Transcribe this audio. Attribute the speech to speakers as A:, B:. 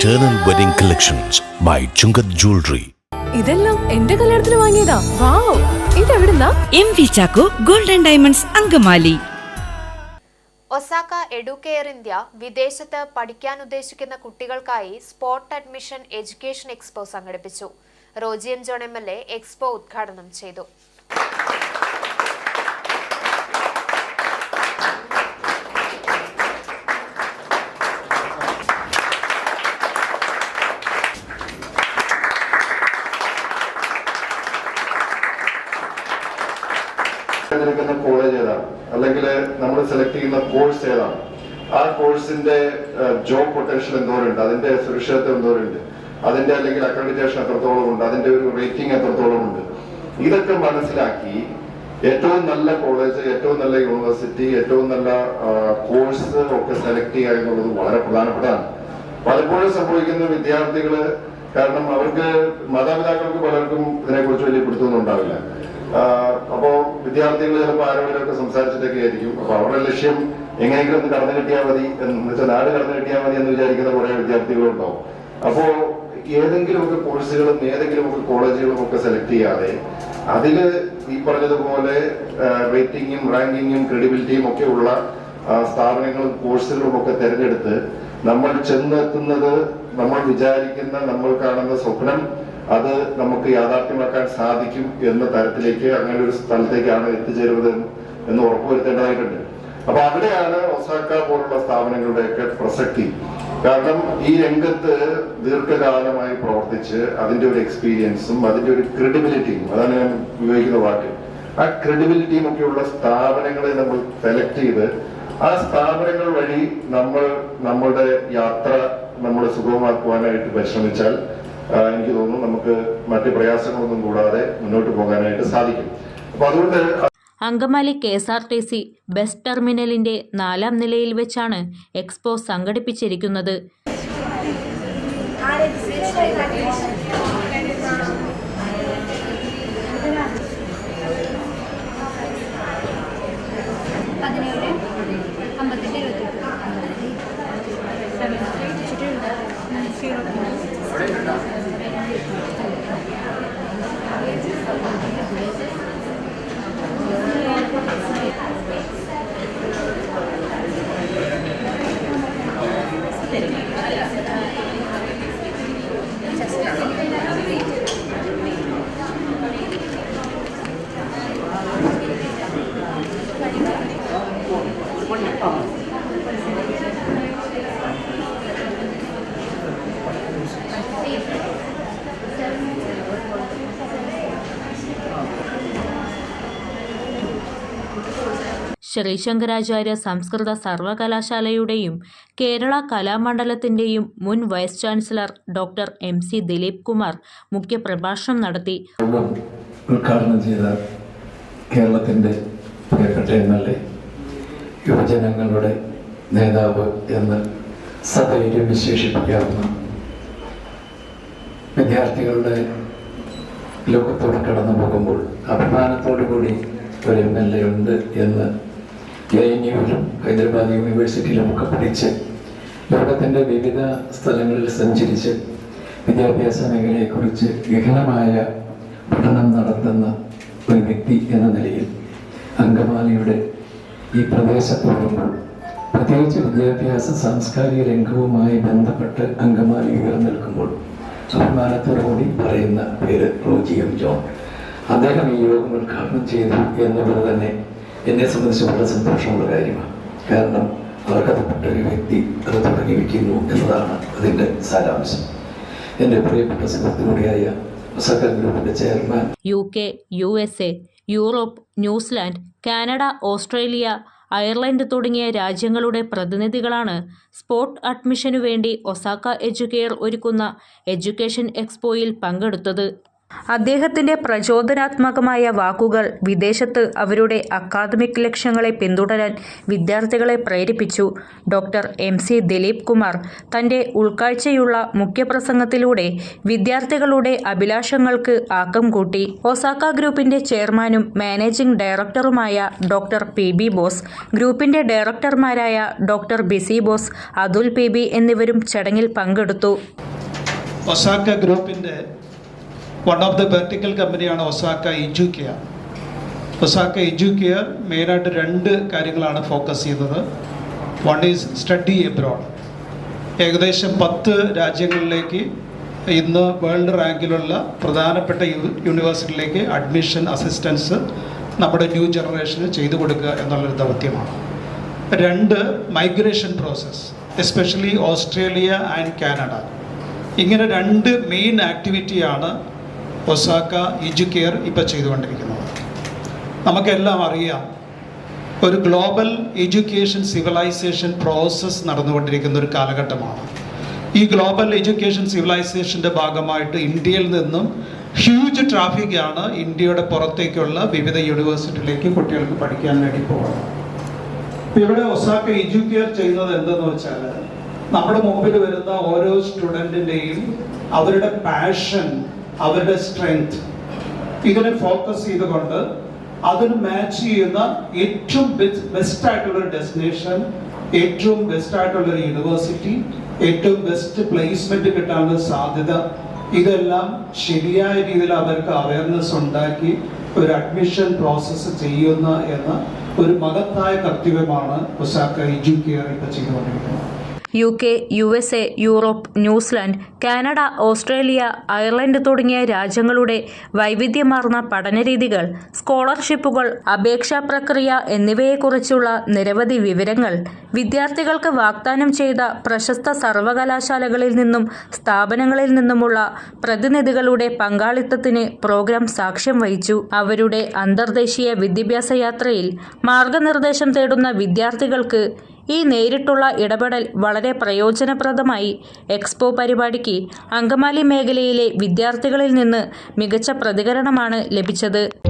A: Eternal Wedding Collections by Chungath Jewelry.
B: ഇതെല്ലാം എന്റെ കല്യാണത്തിന് വാങ്ങിയതാ. Wow. ഇതെവിടുന്നാ?
C: M V Chacko golden diamonds Angamaly.
D: Osaka Educare India വിദേശത്ത് പഠിക്കാൻ ഉദ്ദേശിക്കുന്ന കുട്ടികൾക്കായി സ്പോട്ട് അഡ്മിഷൻ എഡ്യൂക്കേഷൻ എക്സ്പോ സംഘടിപ്പിച്ചു. Roji M John M L A expo ഉദ്ഘാടനം ചെയ്തു.
E: തിരഞ്ഞെടുക്കുന്ന കോളേജ് ഏതാണ്? അല്ലെങ്കിൽ നമ്മൾ സെലക്ട് ചെയ്യുന്ന കോഴ്സ് ഏതാണ്? ആ കോഴ്സിന്റെ ജോബ് പൊട്ടൻഷ്യൽ എന്തോരുണ്ട്? അതിന്റെ സുരക്ഷിതത്വം എന്തോരുണ്ട്? അതിന്റെ അല്ലെങ്കിൽ അക്രഡിറ്റേഷൻ എത്രത്തോളം ഉണ്ട്? അതിന്റെ ഒരു റേറ്റിംഗ് എത്രത്തോളം ഉണ്ട്? ഇതൊക്കെ മനസ്സിലാക്കി ഏറ്റവും നല്ല കോളേജ് ഏറ്റവും നല്ല യൂണിവേഴ്സിറ്റി ഏറ്റവും നല്ല കോഴ്സ് ഒക്കെ സെലക്ട് ചെയ്യുക എന്നുള്ളത് വളരെ പ്രധാനപ്പെട്ടതാണ്. പലപ്പോഴും സംഭവിക്കുന്ന വിദ്യാർത്ഥികൾ കാരണം അവർക്ക് മാതാപിതാക്കൾക്ക് പലർക്കും ഇതിനെക്കുറിച്ച് വലിയ പിടുത്തൊന്നും ഉണ്ടാവില്ല. ആഹ് അപ്പോ വിദ്യാർത്ഥികൾ ചിലപ്പോൾ ആരോഗ്യമൊക്കെ സംസാരിച്ചിട്ടൊക്കെ ആയിരിക്കും. അപ്പൊ അവരുടെ ലക്ഷ്യം എങ്ങനെയെങ്കിലും കടന്നു കിട്ടിയാൽ മതി എന്ന് വെച്ചാൽ നാട് കടന്നു കിട്ടിയാൽ മതി എന്ന് വിചാരിക്കുന്ന കുറെ വിദ്യാർത്ഥികളുണ്ടാവും. അപ്പോ ഏതെങ്കിലുമൊക്കെ കോഴ്സുകളും ഏതെങ്കിലുമൊക്കെ കോളേജുകളും ഒക്കെ സെലക്ട് ചെയ്യാതെ അതിൽ ഈ പറഞ്ഞതുപോലെ റേറ്റിംഗും റാങ്കിങ്ങും ക്രെഡിബിലിറ്റിയും ഒക്കെ ഉള്ള സ്ഥാപനങ്ങളും കോഴ്സുകളും ഒക്കെ തിരഞ്ഞെടുത്ത് നമ്മൾ ചെന്നെത്തുന്നത് നമ്മൾ വിചാരിക്കുന്ന നമ്മൾ കാണുന്ന സ്വപ്നം അത് നമുക്ക് യാഥാർത്ഥ്യമാക്കാൻ സാധിക്കും എന്ന തരത്തിലേക്ക് അങ്ങനെ ഒരു സ്ഥലത്തേക്കാണ് എത്തിച്ചേരുന്നത് എന്ന് ഉറപ്പുവരുത്തേണ്ടതായിട്ടുണ്ട്. അപ്പൊ അവിടെയാണ് ഒസാക്ക പോലുള്ള സ്ഥാപനങ്ങളുടെയൊക്കെ പ്രസക്തി. കാരണം ഈ രംഗത്ത് ദീർഘകാലമായി പ്രവർത്തിച്ച് അതിന്റെ ഒരു എക്സ്പീരിയൻസും അതിന്റെ ഒരു ക്രെഡിബിലിറ്റിയും അതാണ് ഞാൻ ഉപയോഗിക്കുന്ന വാക്ക്. ആ ക്രെഡിബിലിറ്റിയും ഒക്കെയുള്ള സ്ഥാപനങ്ങളെ നമ്മൾ സെലക്ട് ചെയ്ത് ആ സ്ഥാപനങ്ങൾ വഴി നമ്മൾ നമ്മളുടെ യാത്ര നമ്മൾ സുഗമമാക്കുവാനായിട്ട് പരിശ്രമിച്ചാൽ എനിക്ക് തോന്നുന്നു നമുക്ക് മറ്റു പ്രയാസങ്ങളൊന്നും കൂടാതെ മുന്നോട്ട് പോകാനായിട്ട് സാധിക്കും. അപ്പൊ അതുകൊണ്ട്
F: Angamaly K S R T C bus ടെർമിനലിന്റെ നാലാം നിലയിൽ വെച്ചാണ് എക്സ്പോ സംഘടിപ്പിച്ചിരിക്കുന്നത്.
G: പതിനേഴ്
F: ശ്രീശങ്കരാചാര്യ സംസ്കൃത സർവകലാശാലയുടെയും കേരള കലാമണ്ഡലത്തിന്റെയും മുൻ vice chancellor doctor M C Dileep Kumar മുഖ്യപ്രഭാഷണം നടത്തി.
H: ഉദ്ഘാടനം ചെയ്ത കേരളത്തിന്റെ പ്രിയപ്പെട്ട എം എൽ എ യുവജനങ്ങളുടെ നേതാവ് എന്ന് സധൈര്യം വിശേഷിപ്പിക്കാവുന്ന വിദ്യാർത്ഥികളുടെ ലോകത്തോട് കടന്നു പോകുമ്പോൾ അഭിമാനത്തോടു കൂടി ഒരു എം എൽ എ ഉണ്ട് എന്ന് എ എൻ യുവിലും ഹൈദരാബാദ് യൂണിവേഴ്സിറ്റിയിലും ഒക്കെ പഠിച്ച് ലോകത്തിന്റെ വിവിധ സ്ഥലങ്ങളിൽ സഞ്ചരിച്ച് വിദ്യാഭ്യാസ മേഖലയെക്കുറിച്ച് ഗഹനമായ പഠനം നടത്തുന്ന ഒരു വ്യക്തി എന്ന നിലയിൽ അങ്കമാലിയുടെ ഈ പ്രദേശത്ത് വരുമ്പോൾ പ്രത്യേകിച്ച് വിദ്യാഭ്യാസ സാംസ്കാരിക രംഗവുമായി ബന്ധപ്പെട്ട് അങ്കമാലി ഉയർന്നു നിൽക്കുമ്പോൾ അഭിമാനത്തോടു കൂടി പറയുന്ന പേര് റോജി എം ജോൺ. അദ്ദേഹം ഈ യോഗം ഉദ്ഘാടനം ചെയ്തു എന്നുള്ളത് തന്നെ എന്നെ സംബന്ധിച്ച് വളരെ സന്തോഷമുള്ള കാര്യമാണ്. കാരണം അർഹതപ്പെട്ട ഒരു വ്യക്തി അത് തുടങ്ങി വയ്ക്കുന്നു എന്നതാണ് അതിന്റെ സാരാംശം. എന്റെ പ്രിയപ്പെട്ട സുഹൃത്തിനോടെയായ ഒസാക്ക ഗ്രൂപ്പിന്റെ chairman
F: U K U S A Europe New Zealand Canada Australia Ireland തുടങ്ങിയ രാജ്യങ്ങളുടെ പ്രതിനിധികളാണ് സ്പോട്ട് അഡ്മിഷനു വേണ്ടി ഒസാക്ക എഡ്യൂക്കെയർ ഒരുക്കുന്ന എഡ്യൂക്കേഷൻ എക്സ്പോയിൽ പങ്കെടുത്തത്. അദ്ദേഹത്തിന്റെ പ്രചോദനാത്മകമായ വാക്കുകൾ വിദേശത്ത് അവരുടെ അക്കാദമിക് ലക്ഷ്യങ്ങളെ പിന്തുടരാൻ വിദ്യാർത്ഥികളെ പ്രേരിപ്പിച്ചു. Doctor M C Dileep Kumar തന്റെ ഉൾക്കാഴ്ചയുള്ള മുഖ്യപ്രസംഗത്തിലൂടെ വിദ്യാർത്ഥികളുടെ അഭിലാഷങ്ങൾക്ക് ആക്കം കൂട്ടി. ഒസാക്ക ഗ്രൂപ്പിന്റെ ചെയർമാനും മാനേജിംഗ് ഡയറക്ടറുമായ ഡോക്ടർ പി ബി ബോസ് ഗ്രൂപ്പിന്റെ ഡയറക്ടർമാരായ doctor B C Bose Atul P B എന്നിവരും ചടങ്ങിൽ പങ്കെടുത്തു.
I: ഒസാക്ക ഗ്രൂപ്പിന്റെ വൺ ഓഫ് ദ വെർട്ടിക്കൽ കമ്പനിയാണ് ഒസാക്ക എജ്യൂക്കെയർ ഒസാക്ക എജ്യൂക്കെയർ മെയിനായിട്ട് രണ്ട് കാര്യങ്ങളാണ് ഫോക്കസ് ചെയ്യുന്നത്. വൺ ഈസ് സ്റ്റഡി എബ്രോഡ് ഏകദേശം പത്ത് രാജ്യങ്ങളിലേക്ക് ഇന്ന് വേൾഡ് റാങ്കിലുള്ള പ്രധാനപ്പെട്ട യൂണിവേഴ്സിറ്റിയിലേക്ക് അഡ്മിഷൻ അസിസ്റ്റൻസ് നമ്മുടെ ന്യൂ ജനറേഷന് ചെയ്തു കൊടുക്കുക എന്നുള്ളൊരു ദൗത്യമാണ്. രണ്ട് migration process especially Australia and Canada ഇങ്ങനെ രണ്ട് മെയിൻ ആക്ടിവിറ്റിയാണ് ഒസാക്ക എജ്യൂക്കെയർ ഇപ്പോൾ ചെയ്തുകൊണ്ടിരിക്കുന്നത് നമുക്കെല്ലാം അറിയാം ഒരു ഗ്ലോബൽ എഡ്യൂക്കേഷൻ സിവിലൈസേഷൻ പ്രോസസ്സ് നടന്നുകൊണ്ടിരിക്കുന്ന ഒരു കാലഘട്ടമാണ്. ഈ ഗ്ലോബൽ എഡ്യൂക്കേഷൻ സിവിലൈസേഷന്റെ ഭാഗമായിട്ട് ഇന്ത്യയിൽ നിന്നും ഹ്യൂജ് ട്രാഫിക്കാണ് ഇന്ത്യയുടെ പുറത്തേക്കുള്ള വിവിധ യൂണിവേഴ്സിറ്റിയിലേക്ക് കുട്ടികൾക്ക് പഠിക്കാൻ വേണ്ടി പോകുന്നത്. ഇപ്പൊ ഇവിടെ ഒസാക്ക എഡ്യൂക്കെയർ ചെയ്യുന്നത് എന്തെന്ന് വെച്ചാൽ നമ്മുടെ മുമ്പിൽ വരുന്ന ഓരോ സ്റ്റുഡന്റിന്റെയും അവരുടെ പാഷൻ അവരുടെ സ്ട്രെങ്ത് ഇതിനെ ഫോക്കസ് ചെയ്തുകൊണ്ട് അതിന് മാച്ച് ചെയ്യുന്ന ഏറ്റവും ബെസ്റ്റ് ആയിട്ടുള്ള ഒരു ഡെസ്റ്റിനേഷൻ ഏറ്റവും ബെസ്റ്റ് ആയിട്ടുള്ള ഒരു യൂണിവേഴ്സിറ്റി ഏറ്റവും ബെസ്റ്റ് പ്ലേസ്മെന്റ് കിട്ടാനുള്ള സാധ്യത. ഇതെല്ലാം ശരിയായ രീതിയിൽ അവർക്ക് അവയർനെസ് ഉണ്ടാക്കി ഒരു അഡ്മിഷൻ പ്രോസസ്സ് ചെയ്യുന്ന എന്ന ഒരു മഹത്തായ കർത്തവ്യമാണ് ഒസാക്ക എഡ്യൂക്കെയർ ഇപ്പൊ ചെയ്തുകൊണ്ടിരിക്കുന്നത്.
F: U K U S A Europe New Zealand Canada Australia Ireland തുടങ്ങിയ രാജ്യങ്ങളുടെ വൈവിധ്യമാർന്ന പഠനരീതികൾ സ്കോളർഷിപ്പുകൾ അപേക്ഷാ പ്രക്രിയ എന്നിവയെക്കുറിച്ചുള്ള നിരവധി വിവരങ്ങൾ വിദ്യാർത്ഥികൾക്ക് വാഗ്ദാനം ചെയ്ത പ്രശസ്ത സർവകലാശാലകളിൽ നിന്നും സ്ഥാപനങ്ങളിൽ നിന്നുമുള്ള പ്രതിനിധികളുടെ പങ്കാളിത്തത്തിന് പ്രോഗ്രാം സാക്ഷ്യം വഹിച്ചു. അവരുടെ അന്തർദേശീയ വിദ്യാഭ്യാസ യാത്രയിൽ മാർഗനിർദ്ദേശം തേടുന്ന വിദ്യാർത്ഥികൾക്ക് ഈ നേരിട്ടുള്ള ഇടപെടൽ വളരെ പ്രയോജനപ്രദമായി എക്സ്പോ പരിപാടിക്ക് അങ്കമാലി മേഖലയിലെ വിദ്യാർത്ഥികളിൽ നിന്ന് മികച്ച പ്രതികരണമാണ് ലഭിച്ചത്.